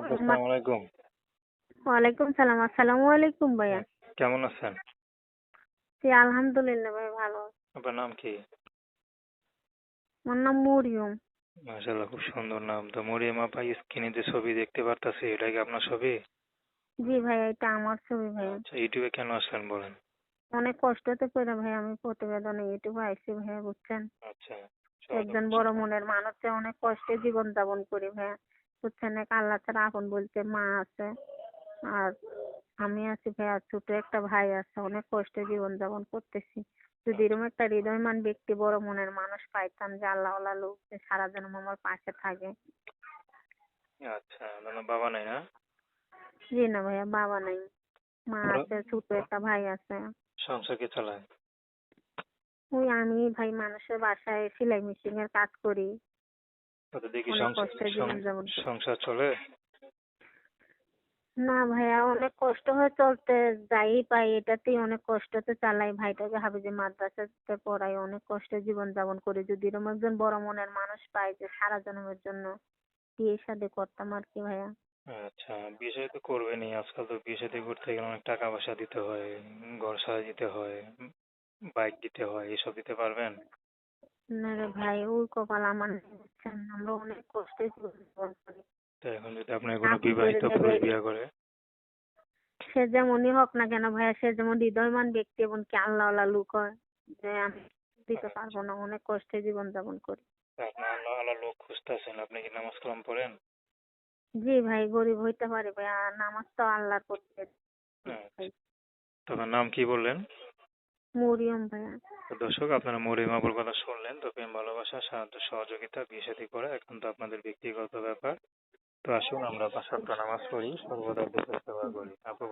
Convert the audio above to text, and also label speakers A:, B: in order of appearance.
A: আসসালামু আলাইকুম।
B: ওয়ালাইকুম সালাম আসসালামু আলাইকুম ভাইয়া।
A: কেমন আছেন?
B: জি আলহামদুলিল্লাহ ভাই ভালো
A: আপনার নাম কি?
B: আমার নাম মরিয়ম।
A: মাশাআল্লাহ খুব সুন্দর নাম। তো মরিয়ম আপা স্ক্রিনে যে ছবি দেখতে পারতাছি এটা কি আপনার ছবি?
B: জি ভাইয়া এটা আমার ছবি ভাইয়া।
A: আচ্ছা ইউটিউবে কেন আসলেন বলেন?
B: অনেক কষ্টতে পড়ে ভাই আমি প্রতিবেদনে ইউটিউবে আইসি ভাইয়া বুঝছেন?
A: আচ্ছা
B: একজন বড় মনের মানুষে অনেক কষ্টে জীবন যাপন করি ভাইয়া। বুঝছেন এক আল্লাহ ছাড়া আপন বলতে মা আছে। আর আমি আছি ভাইয়া ছোট একটা ভাই আছে অনেক কষ্টে জীবন যাপন করতেছি। যদি এরকম একটা হৃদয়মান ব্যক্তি বড় মনের মানুষ পাইতাম যে আল্লাহওয়ালা লোক যে সারা জন্ম আমার পাশে থাকে।
A: আচ্ছা আপনার বাবা নাই না?
B: জি না ভাইয়া বাবা নাই। মা আছে ছোট একটা ভাই আছে।
A: সংসার কে চালায়?
B: ওই আমি ভাই মানুষের বাসায় সেলাই মেশিন এর কাজ করি।
A: তো দেখি সংসার
B: কষ্টে
A: চলে?
B: না ভাইয়া অনেক কষ্ট হয়ে চলতে যাই পাই এটাতেই অনেক কষ্টতে চালাই। ভাইটাকে হাবিজে মাদ্রাসাতে পড়াই অনেক কষ্টে জীবন যাপন করি। যদি এরকম একজন বড় মনের মানুষ পাই যে সারা জন্মের জন্য বিয়ে শাদী করতাম আর কি ভাইয়া।
A: আচ্ছা বিয়ে শাদী তো করবেনই। আজকাল তো বিয়ে শাদী করতে গেলে অনেক টাকা পয়সা দিতে হয় ঘর সারা দিতে হয় বাইক দিতে হয় এসব দিতে পারবেন?
B: না রে ভাই ওই কপাল আমার নেই, বুঝছেন? আমরা অনেক কষ্টে জীবন করি।
A: তো এখন যদি আপনার কোনো বিবাহিত পুরুষ। বিয়ে করে?
B: সে যেমনই হোক না কেন ভাইয়া সে যেমন হৃদয়মান ব্যক্তি এবং কি আল্লাহওয়ালা লোক হয় যে আমি দিতে পারব না অনেক কষ্টে জীবন যাপন করি।
A: আপনি আল্লাহ আল্লাহ লোক খুঁজতেছেন আপনি কি নামাজ কালাম পড়েন?
B: জি ভাই গরিব হইতে পারে ভাই আর নামাজ তো আল্লাহর করতে
A: আচ্ছা। তবে নাম কি বললেন?
B: মরিয়ম ভাইয়া।
A: দর্শক, আপনারা মরিয়ম মাবুর কথা শুনলেন। তো প্রেম ভালোবাসা, সাহায্য, সহযোগিতা, বিয়ে শাদী করা এখন তো আপনাদের ব্যক্তিগত ব্যাপার। তো আসুন, আমরা পাঁচ সপ্তাহ নামাজ পড়ি, সর্বদা করি। আপু